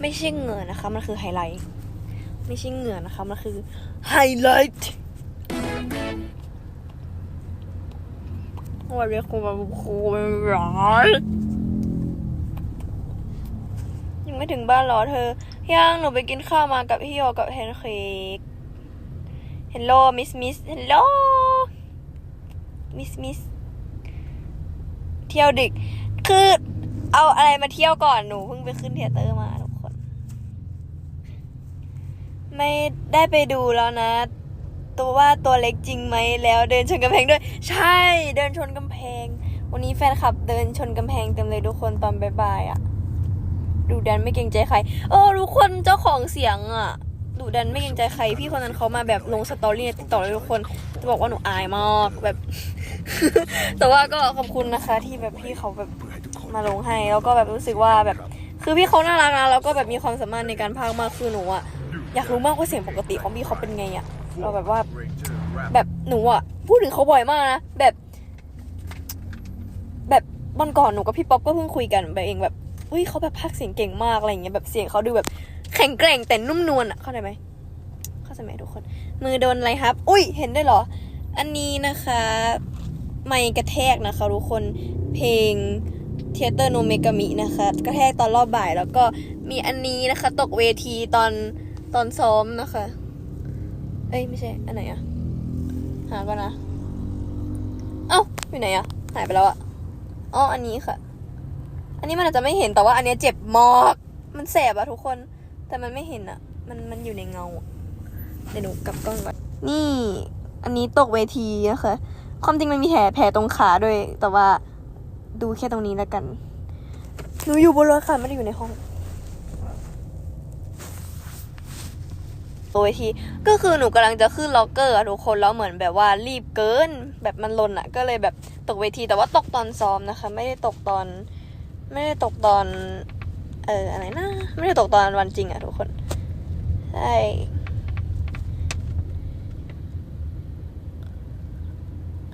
ไม่ใช่เหงื่อนะคะ มันคือไฮไลท์ ไม่ใช่เหงื่อนะคะ มันคือไฮไลท์วันนี้ครูมาครูเป็นร้อนยังไม่ถึงบ้านหรอเธอยังหนูไปกินข้าวมากับพี่โยกับแพนเค้กเฮลโลมิสมิสเฮลโลมิสมิสเที่ยวดึก คือเอาอะไรมาเที่ยวก่อนหนูเพิ่งไปขึ้นเทเตอร์มา ไม่ได้ไปดูแล้วนะ ตัวว่าตัวเล็กจริงไหมแล้วเดินชนกำแพงด้วย ใช่เดินชนกำแพง วันนี้แฟนคลับเดินชนกำแพงเต็มเลยทุกคนตอนบ่ายๆอะ่ะดูดันไม่เกรงใจใคร เออทุกคนเจ้าของเสียงอะ่ะดูดันไม่เกรงใจใคร พี่คนนั้นเขามาแบบลงสตอรี่ในติ๊กต็อกเลยทุกคนจะบอกว่าหนูอายมากแบบ แต่ว่าก็ขอบคุณนะคะ ที่แบบพี่เขาแบบมาลงให้ แล้วก็แบบรู้สึกว่าแบบ คือพี่เขาน่ารักนะแล้วก็แบบมีความสามารถในการพากย์มากคือหนูอะ อยากรู้มากว่าเสียงปกติของพี่เขาเป็นไงอะเราแบบว่า แบบหนูอะพูดถึงเขาบ่อยมากนะ แบบ แบบวันก่อนหนูกับพี่ป๊อปก็เพิ่งคุยกันไปเองแบบเฮ้ยเขาแบบพากย์เสียงเก่งมากอะไรอย่างเงี้ยแบบเสียงเขาดูแบบ แข็งแกร่งแต่นุ่มนวลอะเข้าใจไหมเข้าใจไหมทุกคน มือโดนอะไรครับ อุ้ยเห็นได้วยเหรอ อันนี้นะคะ ไม่กระแทกนะคะทุกคนเพลงเทเตอร์โนเมกามินะคะ กระแทกตอนรอบบ่ายแล้วก็มีอันนี้นะคะ ตกเวทีตอน ตอนซ้อมนะคะ เอ้ยไม่ใช่ อันไหนอะหาก่อนนะ เอ้าอยู่ไหนอะหายไปแล้วอะอ๋ออันนี้ค่ะ อันนี้มันอาจจะไม่เห็นแต่ว่าอันนี้เจ็บมากมันแสบอะทุกคน แต่มันไม่เห็นอะมันมันอยู่ในเงาเดี๋ยวหนูกลับกล้องก่อน นี่ อันนี้ตกเวทีนะคะ ความจริงมันมีแผลแผลตรงขาด้วย แต่ว่าดูแค่ตรงนี้แล้วกัน หนูอยู่บนรถค่ะไม่ได้อยู่ในห้อง ตัวเวทีก็คือหนูกำลังจะขึ้นล็อกเกอร์ทุกคนแล้วเหมือนแบบว่ารีบเกิน แบบมันลนอะก็เลยแบบตกเวทีแต่ว่าตกตอนซ้อมนะคะ ไม่ได้ตกตอน ไม่ได้ตกตอน เอออะไรนะไม่ได้ตกตอนวันจริงอะทุกคนใช่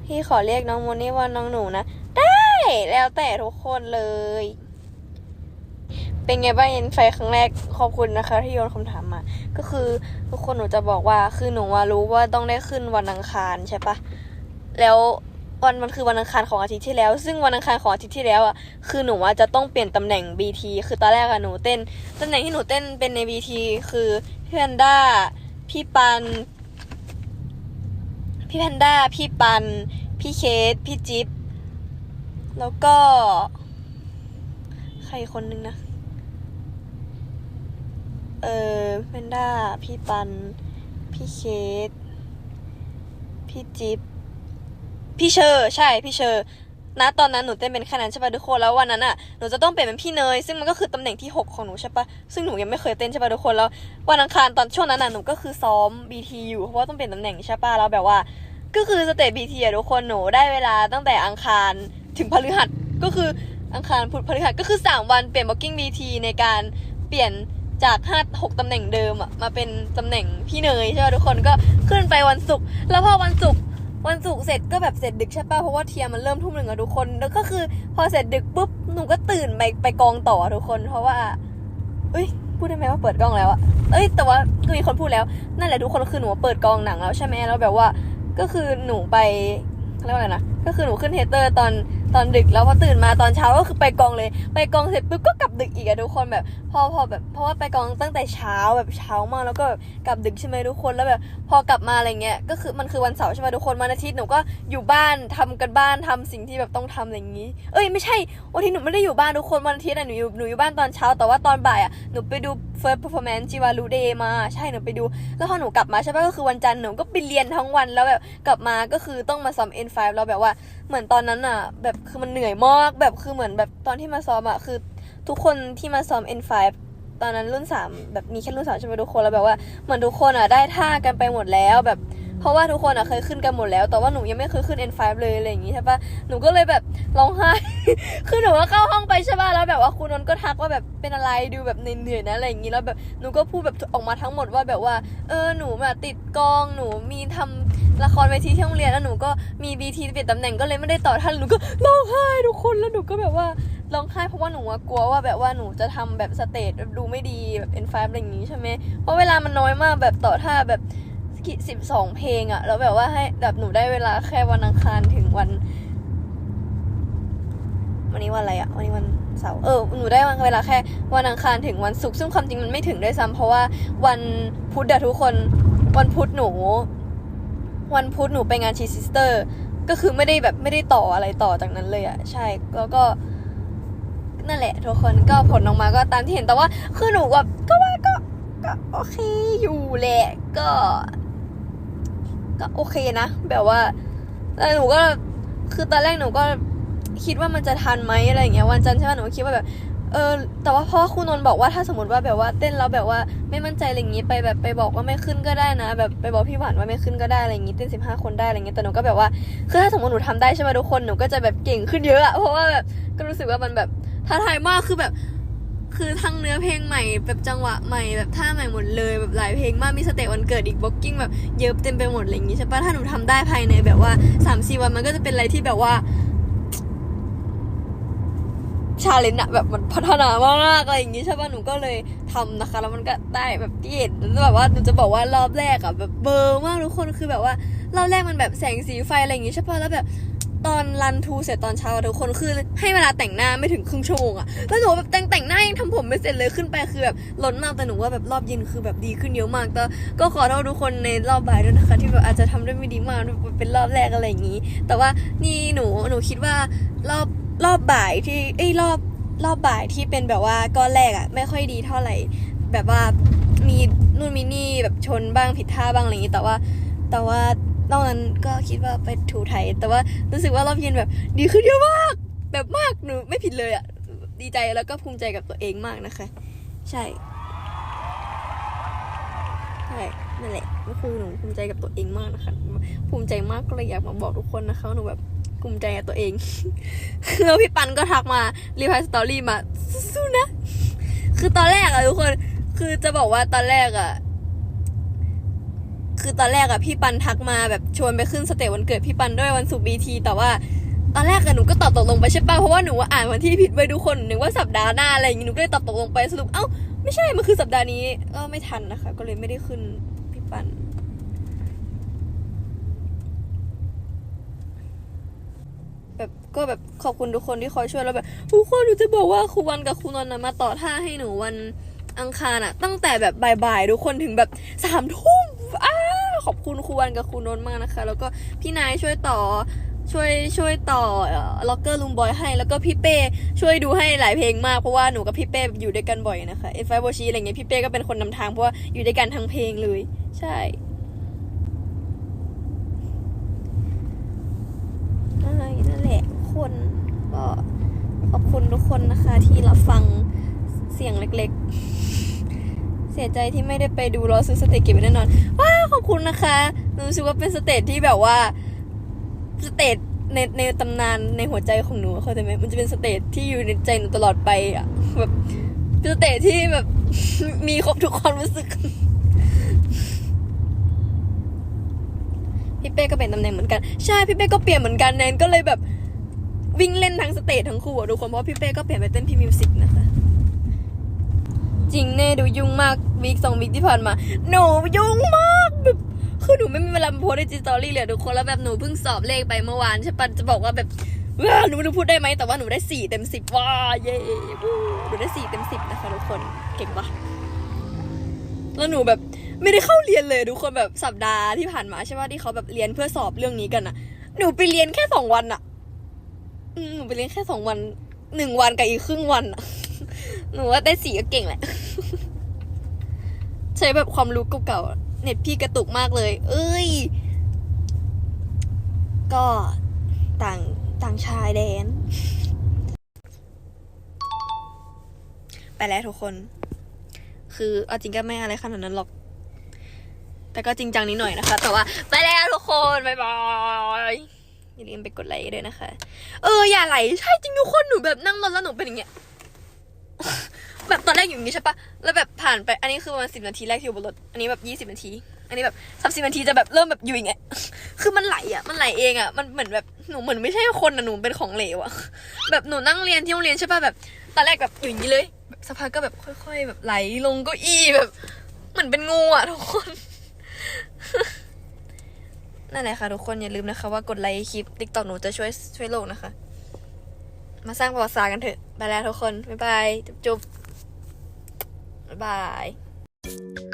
พี่ขอเรียกน้องโมนี่ว่าน้องหนูนะ ได้แล้วแต่ทุกคนเลย เป็นไงบ้างเย็นไฟครั้งแรกขอบคุณนะคะ ที่โยนคำถามมา ก็คือทุกคนหนูจะบอกว่าคือหนูว่ารู้ว่าต้องได้ขึ้นวันอังคารใช่ปะแล้ววันมันคือวันอังคารของอาทิตย์ที่แล้ว ซึ่งวันอังคารของอาทิตย์ที่แล้วอะคือหนูว่าจะต้องเปลี่ยนตำแหน่ง BT คือตอนแรกอะหนูเต้นตำแหน่งที่หนูเต้นเป็นใน BT คือพี่แพนด้าพี่ปัน พี่แพนด้าพี่ปัน พี่เคสพี่จิ๊บแล้วก็ ใครคนนึงนะ เออแพนด้า พี่ปัน พี่เคสพี่จิ๊บ พี่เชอร์ ใช่ พี่เชอร์ณตอนนั้นหนูเต้นเป็นแค่นั้นใช่ป่ะทุกคน แล้ววันนั้นอะ หนูจะต้องเปลี่ยนเป็นพี่เนย ซึ่งมันก็คือตำแหน่งที่หกของหนูใช่ป่ะ ซึ่งหนูยังไม่เคยเต้นใช่ป่ะทุกคน แล้ววันอังคารตอนช่วงนั้นอะ หนูก็คือซ้อม BT อยู่ เพราะว่าต้องเปลี่ยนตำแหน่งใช่ป่ะ แล้วแบบว่า ก็คือสเตจ BT อะทุกคน หนูได้เวลาตั้งแต่อังคารถึงพฤหัส ก็คืออังคารพุธพฤหัส ก็คือสามวันเปลี่ยน booking BT ในการเปลี่ยน จากห้าหกตำแหน่งเดิมอะมาเป็นตำแหน่งพี่เนยใช่ป่ะทุกคนก็ขึ้นไปวันศุกร์แล้วพอวันศุกร์วันศุกร์เสร็จก็แบบเสร็จดึกใช่ป่ะเพราะว่าเทียร์มันเริ่มทุ่มหนึ่งอะทุกคน แล้วก็คือพอเสร็จดึกปุ๊บหนูก็ตื่นไปไปกองต่อทุกคน เพราะว่าเอ้ยพูดได้ไหมว่าเปิดกล้องแล้วอะเอ้ย แต่ว่าก็มีคนพูดแล้วนั่นแหละทุกคนคือหนูเปิดกองหนังแล้วใช่ไหมแล้วแบบว่าก็คือหนูไปเขาเรียกว่าอะไรนะก็คือหนูขึ้นเฮเตอร์ตอน ตอนดึกแล้วพอตื่นมาตอนเช้าก็คือไปกองเลย ไปกองเสร็จปุ๊บก็กลับดึกอีกอะทุกคนแบบ พอพอแบบเพราะว่าไปกองตั้งแต่เช้าแบบเช้ามากแล้วก็แบบกลับดึกใช่ไหมทุกคนแล้วแบบ พอกลับมาอะไรเงี้ยก็คือมันคือวันเสาร์ใช่ไหมทุกคนวันอาทิตย์หนูก็อยู่บ้านทำกันบ้านทำสิ่งที่แบบต้องทำอะไรอย่างงี้ เอ้ยไม่ใช่วันทิตย์หนูไม่ได้อยู่บ้านทุกคนวันอาทิตย์อะหนูอยู่หนูอยู่บ้านตอนเช้าแต่ว่าตอนบ่ายอะหนูไปดู first performance จิวารุเดย์มาใช่หนูไปดู แล้วพอหนูกลับมาใช่ปะก็คือวันจันทร์หนูก็ไปเรียนทั้งวันแล้วแบบกลับมาก็คือต้องมาซ้อม N5 แล้วแบบว่าเหมือนตอนนั้นอะแบบคือมันเหนื่อยมากแบบคือเหมือนแบบตอนที่มาซ้อมอะคือ ทุกคนที่มาซ้อม N5 ตอนนั้นรุ่นสามแบบมีแค่รุ่นสามใช่ไหมทุกคนแล้วแบบว่าเหมือนทุกคนอะได้ท่ากันไปหมดแล้วแบบเพราะว่าทุกคนอะเคยขึ้นกันหมดแล้ว แต่ว่าหนูยังไม่เคยขึ้น N5 เลยอะไรอย่างงี้ใช่ปะหนูก็เลยแบบร้องไห้ คือหนูก็เข้าห้องไปใช่ปะแล้วแบบว่าครูนนท์ก็ทักว่าแบบเป็นอะไรดูแบบเหนื่อยๆนะอะไรอย่างงี้แล้วแบบหนูก็พูดแบบออกมาทั้งหมดว่าแบบว่า เออหนูแบบติดกองหนูมีทำ ละครเวทีที่โรงเรียนแล้วหนูก็มีบีทีเปลี่ยนตำแหน่งก็เลยไม่ได้ต่อท่านหนูก็ร้องไห้ทุกคนแล้วหนูก็แบบว่าร้องไห้เพราะว่าหนูกลัวว่าแบบว่าหนูจะทำแบบสเตจดูไม่ดีแบบเอ็นไฟอะไรอย่างงี้ใช่ไหมเพราะเวลามันน้อยมากแบบต่อท่าแบบสิบสองเพลงอะแล้วแบบว่าให้แบบหนูได้เวลาแค่วันอังคารถึงวัน วันนี้วันอะไรอะวันนี้วันเสาร์เออหนูได้เวลาแค่วันอังคารถึงวันศุกร์ซึ่งความจริงมันไม่ถึงด้วยซ้ำเพราะว่าวันพุธอะทุกคนวันพุธหนู วันพุธหนูไปงานชีซิสเตอร์ก็คือไม่ได้แบบไม่ได้ต่ออะไรต่อจากนั้นเลยอะใช่แล้วก็นั่นแหละ ทุกคนก็ผลออกมาก็ตามที่เห็นแต่ว่าคือหนูแบบก็ว่าก็ก็โอเคอยู่แหละก็ ก็โอเคนะ แบบว่าแล้วหนูก็คือตอนแรกหนูก็คิดว่ามันจะทันไหมอะไรอย่างเงี้ยวันจันทร์ใช่ไหมหนูคิดว่าแบบ เออแต่ว่าเพราะว่าครูนนท์บอกว่าถ้าสมมติว่าแบบว่าเต้นแล้วแบบว่าไม่มั่นใจอะไรอย่างงี้ไปแบบไปบอกว่าไม่ขึ้นก็ได้นะ แบบไปบอกพี่หวานว่าไม่ขึ้นก็ได้อะไรอย่างงี้เต้นสิบห้าคนได้อะไรอย่างงี้แต่หนูก็แบบว่าคือถ้าสมมติหนูทำได้ใช่ไหมทุกคนหนูก็จะแบบเก่งขึ้นเยอะอะเพราะว่าแบบก็รู้สึกว่ามันแบบท้าทายมากคือแบบ คือทั้งเนื้อเพลงใหม่ แบบจังหวะใหม่แบบท่าใหม่หมดเลยแบบหลายเพลงมากมีสเตจวันเกิดอีกบล็อกกิ้งแบบเยอะเต็มไปหมดอะไรอย่างงี้ใช่ปะถ้าหนูทำได้ภายในแบบว่าสามสี่วันมันก็จะเป็นอะไรที่แบบว่า ชาเลนจ์อะแบบมันพัฒนามากอะไรอย่างงี้ใช่ป่ะหนูก็เลยทำนะคะ แล้วมันก็ได้แบบที่เห็นแล้วแบบว่าหนูจะบอกว่ารอบแรกอะแบบเบอร์มากทุกคนคือแบบว่ารอบแรกมันแบบแสงสีไฟอะไรอย่างงี้ใช่ป่ะแล้วแบบตอนรันทูเสร็จตอนเช้าทุกคนคือให้เวลาแต่งหน้าไม่ถึงครึ่งชั่วโมงอะแล้วหนูแบบแต่งแต่งหน้ายังทำผมไม่เสร็จเลยขึ้นไปคือแบบล้นมากแต่หนูว่าแบบรอบเย็นคือแบบดีขึ้นเยอะมากแต่ก็ขอโทษทุกคนในรอบบ่ายด้วยนะคะ ที่แบบอาจจะทำได้ไม่ดีมากเป็นรอบแรกอะไรอย่างงี้ แต่ว่านี่หนูหนูคิดว่ารอบ รอบบ่ายที่เอ้ยรอบรอบบ่ายที่เป็นแบบว่าก้อนแรกอะไม่ค่อยดีเท่าไหร่แบบว่ามีนู่นมีนี่แบบชนบ้างผิดท่าบ้างอะไรอย่างงี้แต่ว่า แต่ว่านอกนั้นก็คิดว่าไปถูไทย แต่ว่ารู้สึกว่ารอบเย็นแบบดีขึ้นเยอะมาก แบบมากหนูไม่ผิดเลยอะดีใจแล้วก็ภูมิใจกับตัวเองมากนะคะ ใช่ใช่นั่นแหละก็คือหนูภูมิใจกับตัวเองมากนะคะ ภูมิใจมากก็เลยอยากมาบอกทุกคนนะคะหนูแบบ ภูมิใจกับตัวเองแล้วพี่ปันก็ทักมารีพายสตอรี่มาสู้ๆนะ คือตอนแรกอะทุกคน คือจะบอกว่าตอนแรกอะคือตอนแรกอะพี่ปันทักมาแบบชวนไปขึ้นสเตจวันเกิดพี่ปันด้วยวันศุกร์บีทีแต่ว่าตอนแรกอะหนูก็ตอบตกลงไปใช่ป่ะเพราะว่าหนูอ่านวันที่ผิดไว้ทุกคนนึกว่าสัปดาห์หน้าอะไรอย่างงี้หนูก็เลยตอบตกลงไปสรุปเอ้าไม่ใช่มันคือสัปดาห์นี้ก็ไม่ทันนะคะ ก็เลยไม่ได้ขึ้นพี่ปัน แบบ ก็แบบขอบคุณทุกคนที่คอยช่วยแล้วแบบทุกคนหนูจะบอกว่าครูวันกับครูนนท์มาต่อท่าให้หนูวันอังคารอะตั้งแต่แบบบ่ายๆทุกคนถึงแบบสามทุ่มอ้าขอบคุณครูวันกับครูนนท์มากนะคะ แล้วก็พี่นายช่วยต่อช่วยช่วยต่อล็อกเกอร์ลุงบอยให้ แล้วก็พี่เป้ช่วยดูให้หลายเพลงมากเพราะว่าหนูกับพี่เป้อยู่ด้วยกันบ่อยนะคะเอฟไฟโบชีอะไรเงี้ยพี่เป้ก็เป็นคนนำทางเพราะว่าอยู่ด้วยกันทั้งเพลงเลย ใช่ ใช่นั่นแหละทุก คนก็ขอบคุณทุกคนนะคะ ที่รับฟังเสียงเล็กๆ เสียใจที่ไม่ได้ไปดูรอซื้อสเตจเก็บไว้แน่นอน ว้าวขอบคุณนะคะหนูรู้สึกว่าเป็นสเตจที่แบบว่าสเตจในในตำนานในหัวใจของหนูเข้าใจไหมมันจะเป็นสเตจที่อยู่ในใจหนูตลอดไปอะแบบสเตจที่แบบมีครบทุกความรู้สึก พี่เป้ก็เป็นตำแหน่งเหมือนกัน ใช่พี่เป้ก็เปลี่ยนเหมือนกันแนนก็เลยแบบ วิ่งเล่นทั้งสเตจทั้งคู่อะทุกคนเพราะพี่เป้ก็เปลี่ยนไปเต้นพี่มิวสิกนะคะ จริงแน่ดูยุ่งมากวีคสองวีคที่ผ่านมา หนูยุ่งมากแบบคือหนูไม่มีเวลาโพสในจิตอรี่เลยทุกคนแล้วแบบหนูเพิ่งสอบเลขไปเมื่อวานใช่ปะจะบอกว่าแบบว้าหนูไม่รู้พูดได้ไหมแต่ว่าหนูได้สี่เต็มสิบว้าเย้หนูได้สี่เต็มสิบนะคะทุกคนเก่งปะแล้วหนูแบบไม่ได้เข้าเรียนเลยทุกคนแบบสัปดาห์ที่ผ่านมาใช่ป่ะที่เขาแบบเรียนเพื่อสอบเรื่องนี้กันอะหนูไปเรียนแค่สองวันอะ หนูไปเรียนแค่สองวันหนึ่งวันกับอีกครึ่งวันอะหนูว่าได้สี่ก็เก่งแหละ ใช้แบบความรู้เก่าๆเน็ตพี่กระตุกมากเลย เอ้ย ก็ต่างต่างชายแดน ไปแล้วทุกคน คือเอาจริงก็ไม่อะไรขนาดนั้นหรอก แต่ก็จริงจังนิดหน่อยนะคะ แต่ว่า ไปแล้วทุกคน บ๊ายบาย อย่าลืมไปกดไลค์ด้วยนะคะ เอออย่าไหลใช่จริงทุกคนหนูแบบนั่งรถแล้วหนูเป็นอย่างเงี้ยแบบตอนแรกอยู่อย่างนี้ใช่ปะแล้วแบบผ่านไปอันนี้คือประมาณสิบนาทีแรกที่อยู่บนรถอันนี้แบบยี่สิบนาที อันนี้แบบสามสิบนาทีจะแบบเริ่มแบบอยู่อย่างเงี้ยคือมันไหลอะมันไหลเองอะมันเหมือนแบบหนูเหมือนไม่ใช่คนอะหนูเป็นของเหลวอะแบบหนูนั่งเรียนที่โรงเรียนใช่ปะแบบตอนแรกแบบอยู่อย่างนี้เลยสักพักก็แบบค่อย ๆ แบบไหลลงก็อี้แบบเหมือนเป็นงูอะทุกคน นั่นแหละค่ะทุกคนอย่าลืมนะคะว่ากดไลค์คลิปติ๊กต็อกหนูจะช่วยช่วยโลกนะคะ มาสร้างประวัติศาสตร์กันเถอะไปแล้วทุกคน บ๊ายบาย จุ๊บบ๊ายบาย